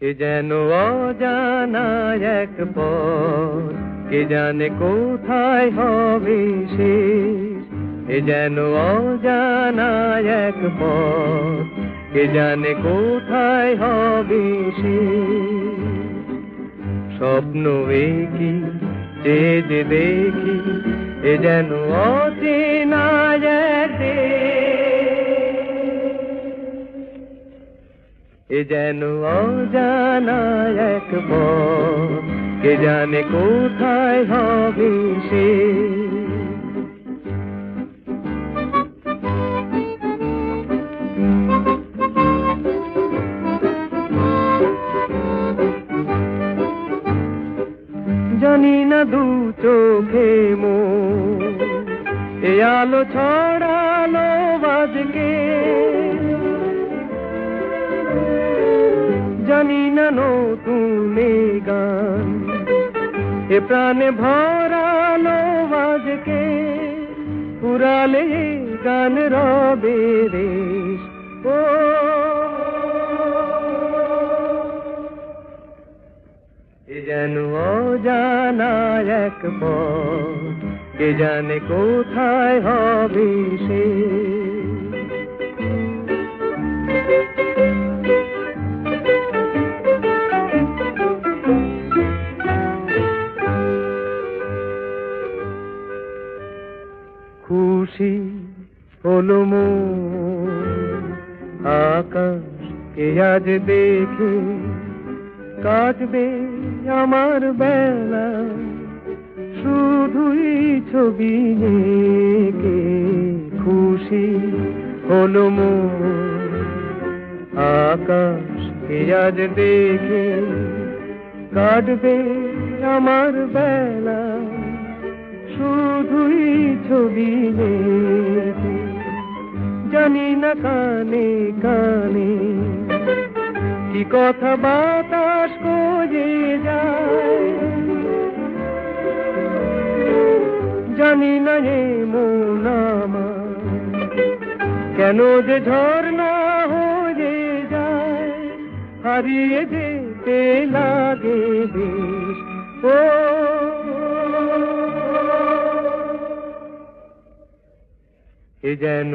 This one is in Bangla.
এ যেন অজানা এক পথ কে জানে কোথায় হবে শেষ এ যেন অজানা এক পথ কে জানে কোথায় হবে শেষ স্বপ্ন কি যে দেখি এ যেন অচেনা যেন অজানা এক কে জানে কোথায় হবে সে। জানি না দু চোখে মো এ আলো ছড়ালো বাজকে। জানি না নতুন গান। এ প্রাণে ভরালো বাজকে পুরালে গান রবে রেশ ও যেন অজানা এক পথ, কে জানে কোথায় হবে সে। খুশি হলো আকাশ কে আজ দেখে কাটবে আমার বেলা। শুধুই ছবি এঁকে খুশি হলো কে আজ দেখে কাটবে আমার বেলা। শুধুই ছবি জানি না কানে কানে। কি কথা বাতাস koje যায়, জানি না হে মন আমার। কেন যে ঝর্ণা হয়ে যায়, হারিয়ে যেতে লাগে বেশ। ও যেন